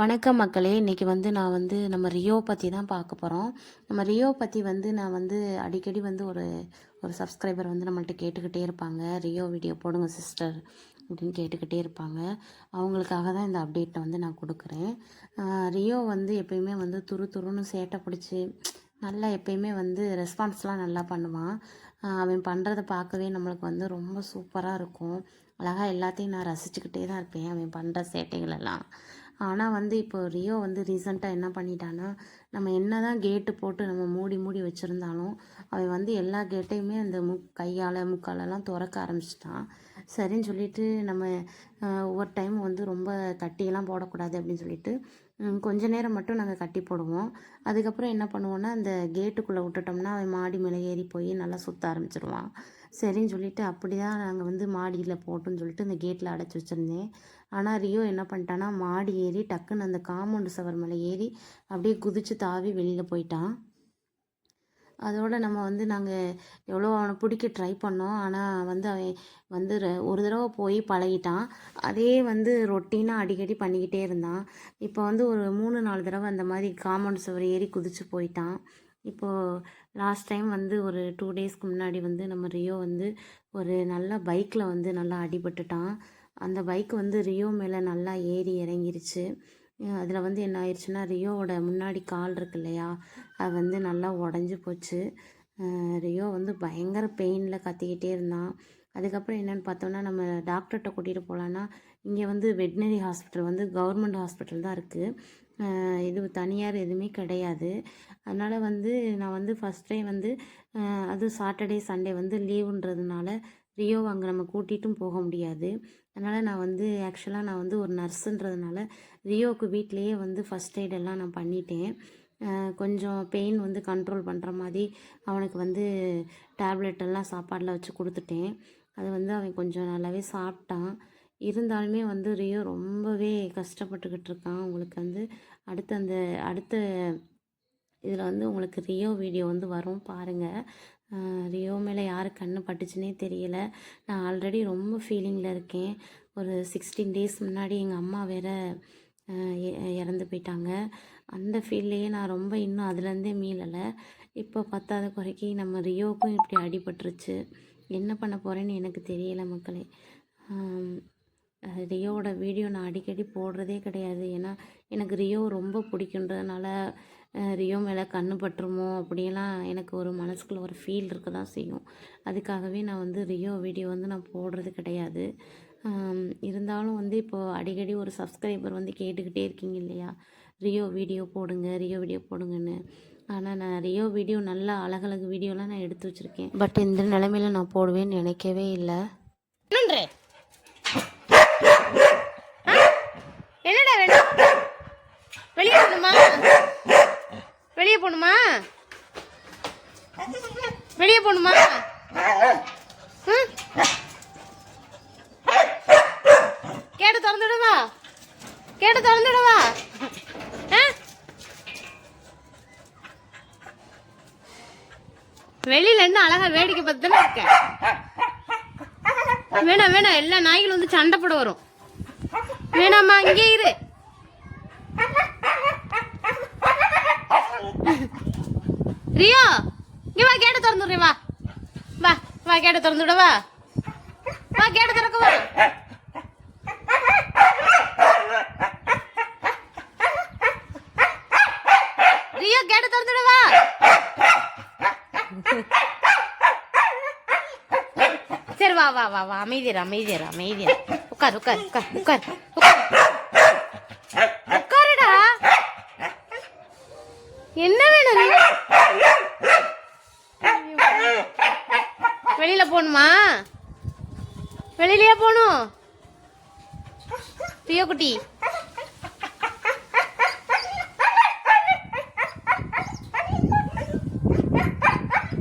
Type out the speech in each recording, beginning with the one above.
வணக்கம் மக்களே. இன்றைக்கி வந்து நான் வந்து நம்ம ரியோ பற்றி தான் பார்க்க போகிறோம் நம்ம ரியோ பற்றி வந்து நான் வந்து அடிக்கடி வந்து ஒரு ஒரு சப்ஸ்கிரைபர் வந்து நம்மள்ட்ட கேட்டுக்கிட்டே இருப்பாங்க. ரியோ வீடியோ போடுங்க சிஸ்டர் அப்படின்னு கேட்டுக்கிட்டே இருப்பாங்க. அவங்களுக்காக தான் இந்த அப்டேட்டை வந்து நான் கொடுக்குறேன். ரியோ வந்து எப்பயுமே வந்து துரு துருன்னு சேட்டை பிடிச்சி நல்லா எப்பயுமே வந்து ரெஸ்பான்ஸ்லாம் நல்லா பண்ணுவான். அவன் பண்ணுறத பார்க்கவே நம்மளுக்கு வந்து ரொம்ப சூப்பராக இருக்கும். அழகாக எல்லாத்தையும் நான் ரசிச்சுக்கிட்டே தான் இருப்பேன் அவன் பண்ணுற சேட்டைகளெல்லாம் ஆனால் வந்து இப்போ ரியோ வந்து ரீசெண்டாக என்ன பண்ணிட்டான்னா நம்ம என்ன தான் கேட்டு போட்டு நம்ம மூடி மூடி வச்சுருந்தாலும் அவன் வந்து எல்லா கேட்டையுமே அந்த முக் கையால் முக்காலெல்லாம் திறக்க ஆரம்பிச்சிட்டான். சரின்னு சொல்லிட்டு நம்ம ஒவ்வொரு டைம் வந்து ரொம்ப கட்டியெல்லாம் போடக்கூடாது அப்படின்னு சொல்லிட்டு கொஞ்ச நேரம் மட்டும் நாங்கள் கட்டி போடுவோம். அதுக்கப்புறம் என்ன பண்ணுவோன்னா அந்த கேட்டுக்குள்ளே விட்டுட்டோம்னா அவன் மாடி மேலே ஏறி போய் நல்லா சுற்ற ஆரம்பிச்சிருவான். சரின்னு சொல்லிட்டு அப்படி தான் நாங்கள் வந்து மாடியில் போட்டோம்னு சொல்லிட்டு இந்த கேட்டில் அடைச்சி வச்சுருந்தேன். ஆனால் ரியோ என்ன பண்ணிட்டான்னா மாடி ஏறி டக்குன்னு அந்த காம்பவுண்டு சவர் மேலே ஏறி அப்படியே குதிச்சு தாவி வெளியில் போயிட்டான். அதோடு நம்ம வந்து நாங்கள் எவ்வளோ அவனை பிடிக்க ட்ரை பண்ணோம். ஆனால் வந்து அவன் வந்து ஒரு தடவை போய் பழகிட்டான். அதே வந்து ரொட்டீனாக அடிக்கடி பண்ணிக்கிட்டே இருந்தான். இப்போ வந்து ஒரு மூணு நாலு தடவை அந்த மாதிரி காம்பவுண்ட் சுவர் ஏறி குதிச்சு போயிட்டான். இப்போது லாஸ்ட் டைம் வந்து ஒரு டூ டேஸ்க்கு முன்னாடி வந்து நம்ம ரியோ வந்து ஒரு நல்ல பைக்கில் வந்து நல்லா அடிபட்டுட்டான். அந்த பைக் வந்து ரியோ மேலே நல்லா ஏறி இறங்கிருச்சு. அதில் வந்து என்ன ஆயிடுச்சுன்னா ரியோவோட முன்னாடி கால் இருக்கு இல்லையா அது வந்து நல்லா உடஞ்சி போச்சு. ரியோ வந்து பயங்கர பெயினில் கத்திக்கிட்டே இருந்தான். அதுக்கப்புறம் என்னென்னு பார்த்தோம்னா நம்ம டாக்டர்கிட்ட கூட்டிகிட்டு போகலான்னா இங்கே வந்து வெட்னரி ஹாஸ்பிட்டல் வந்து கவர்மெண்ட் ஹாஸ்பிட்டல் தான் இருக்குது இது தனியார் எதுவுமே கிடையாது. அதனால் வந்து நான் வந்து ஃபஸ்ட் டைம் வந்து அது சாட்டர்டே சண்டே வந்து லீவுன்றதுனால ரியோ அங்கே நம்ம கூட்டிகிட்டும் போக முடியாது. அதனால் நான் வந்து ஆக்சுவலாக நான் வந்து ஒரு நர்ஸுன்றதுனால ரியோவுக்கு வீட்டிலேயே வந்து ஃபஸ்ட் எய்டெல்லாம் நான் பண்ணிட்டேன். கொஞ்சம் பெயின் வந்து கண்ட்ரோல் பண்ணுற மாதிரி அவனுக்கு வந்து டேப்லெட் எல்லாம் சாப்பாடில் வச்சு கொடுத்துட்டேன். அது வந்து அவன் கொஞ்சம் நல்லாவே சாப்பிட்டான். இருந்தாலுமே வந்து ரியோ ரொம்பவே கஷ்டப்பட்டுக்கிட்டு இருக்கான். உங்களுக்கு வந்து அடுத்த அந்த அடுத்த இதில் வந்து உங்களுக்கு ரியோ வீடியோ வந்து வரும் பாருங்கள் ரியோ மேலே யார் கண்ணு பட்டுச்சுன்னே தெரியல. நான் ஆல்ரெடி ரொம்ப ஃபீலிங்கில் இருக்கேன். ஒரு சிக்ஸ்டீன் டேஸ் முன்னாடி எங்கள் அம்மா வேற இறந்து போயிட்டாங்க. அந்த ஃபீல்லையே நான் ரொம்ப இன்னும் அதுலேருந்தே மீளலை. இப்போ பத்தாத குறைக்கு நம்ம ரியோவுக்கும் இப்படி அடிபட்டுருச்சு. என்ன பண்ண போகிறேன்னு எனக்கு தெரியல மக்களே. ரியோவோட வீடியோ நான் அடிக்கடி போடுறதே கிடையாது. ஏன்னா எனக்கு ரியோ ரொம்ப பிடிக்குன்றதுனால ரியோ மேலே கண்ணு பட்டுருமோ அப்படியெல்லாம் எனக்கு ஒரு மனசுக்குள்ள ஒரு ஃபீல் இருக்க தான் செய்யும். அதுக்காகவே நான் வந்து ரியோ வீடியோ வந்து நான் போடுறது கிடையாது. இருந்தாலும் வந்து இப்போது அடிக்கடி ஒரு சப்ஸ்கிரைபர் வந்து கேட்டுக்கிட்டே இருக்கீங்க இல்லையா? ரியோ வீடியோ போடுங்க ரியோ வீடியோ போடுங்கன்னு. ஆனால் நான் ரியோ வீடியோ நல்ல அழகழகு வீடியோலாம் நான் எடுத்து வச்சுருக்கேன். பட் இந்த நிலைமையில நான் போடுவேன்னு நினைக்கவே இல்லை. என்னன்றே? வெளியே வேணும் வெளியே போகணுமா? வெளியே போகணுமா? வெளியே போகணுமா? கேட்டு திறந்துடுவா. கேட்டு திறந்துடுவா. வெளியில இருந்து அழகா வேடிக்கை பார்த்துதானே இருக்க? வேணாம் வேணாம். எல்லா நாய்களும் வந்து சண்டை போட வரும். வேணாம்மா இங்கே இரு. ரியோ இங்க வா கேட்ட திறந்துடுறேன் வா வா வா கேட்ட திறந்துட வா. வா கேட்ட திறக்க வா. ரியோ கேட்ட திறந்துட வா. சரி வா வா வா வா. அமைதியர் அமைதியர் அமைதியர். உட்கார் உட்கார் உட்கார் உட்கார் உட்கார். வெளியில போகணுமா? வெளியிலயே போகணும்? பியோ குட்டி.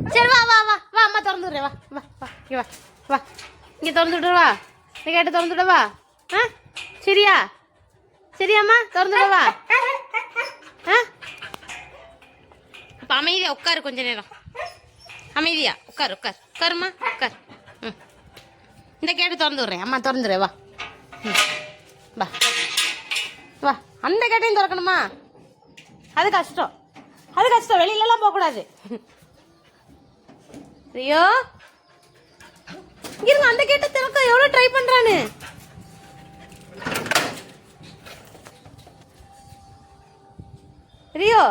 சரி வா வா வா வா அம்மா திறந்து விடுறேன். வா வா வா இங்கே வா வா. இங்கே திறந்து விடுறவா இந்த கேட்ட திறந்து விடவா ஆ? சரியா? சரியாம்மா திறந்து விடவா ஆ? அப்போ அமைதியாக உட்காரு கொஞ்ச நேரம். அமைதியா உட்காரு உட்கார். உட்காருமா உட்கார். ம். இந்த கேட்டு திறந்து விட்றேன். அம்மா திறந்துடுறேன் வா. ம். வா. வா. அந்த கேட்டையும் திறக்கணுமா? அது கஷ்டம். அது கஷ்டம். வெளியிலலாம் போகக்கூடாது. ரியோ இருங்க அந்த கேட்டை திறக்க எவ்வளோ ட்ரை பண்ணுறானு ரியோ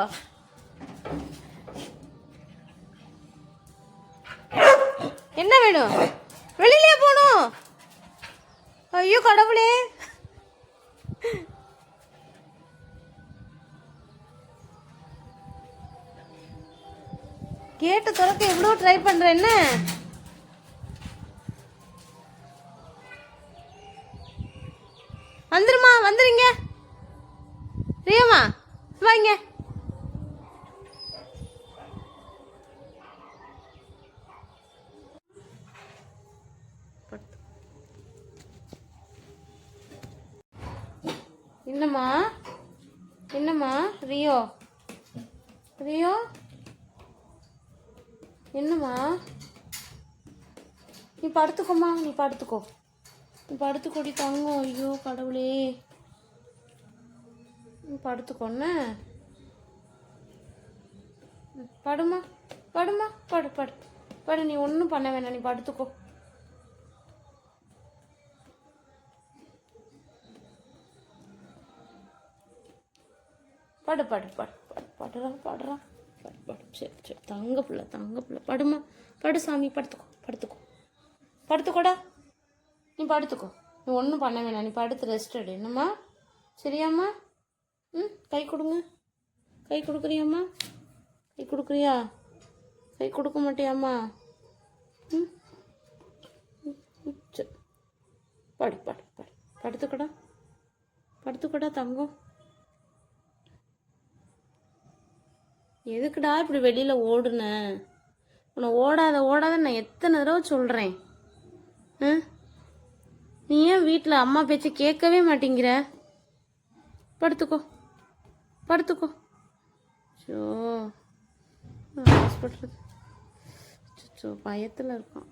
என்ன வேணும்? வெளியிலே போகணும். ஐயோ கடவுளே. கேட்டு திறக்க எவ்வளோ ட்ரை பண்ணுற என்ன? வந்துருமா வந்துருங்க. ரியம்மா வாங்க. என்னம்மா? என்னம்மா? ரியோ? ரியோ? என்னம்மா? நீ படுத்துக்கோமா நீ படுத்துக்கோ. நீ படுத்துக்கோடி தங்கும். ஐயோ கடவுளே. நீ படுத்துக்கோன்னு படுமா படுமா படு படு. படு நீ ஒன்றும் பண்ண வேணாம் நீ படுத்துக்கோ. பாடு பாடு பாடு பாடு படுறான் படுறான் பாடு பாடு. சரி சரி. தங்க பிள்ளை தங்க பிள்ளை. படுமா. படு சாமி படுத்துக்கோ படுத்துக்கோ. படுத்துக்கோடா. நீ படுத்துக்கோ. நீ ஒன்றும் பண்ண வேணாம். நீ படுத்து ரெஸ்ட் எடு. என்னம்மா? சரியாம்மா? ம் கை கொடுங்க. கை கொடுக்குறியாம்மா? கை கொடுக்குறியா? கை கொடுக்க மாட்டியாம்மா? ம் ம், ம், சரி. படு படு படு. படுத்துக்கடா. படுத்துக்கடா தங்கம். எதுக்குடா இப்படி வெளியில் ஓடுன? உன்னை ஓடாத ஓடாத நான் எத்தனை தடவை சொல்கிறேன் ஆ? நீ ஏன் வீட்டில் அம்மா பேச்சை கேட்கவே மாட்டேங்கிற? படுத்துக்கோ. படுத்துக்கோ. ஸோ ஹாஸ்பிட்டல் ஸோ பயத்தில் இருக்கான்.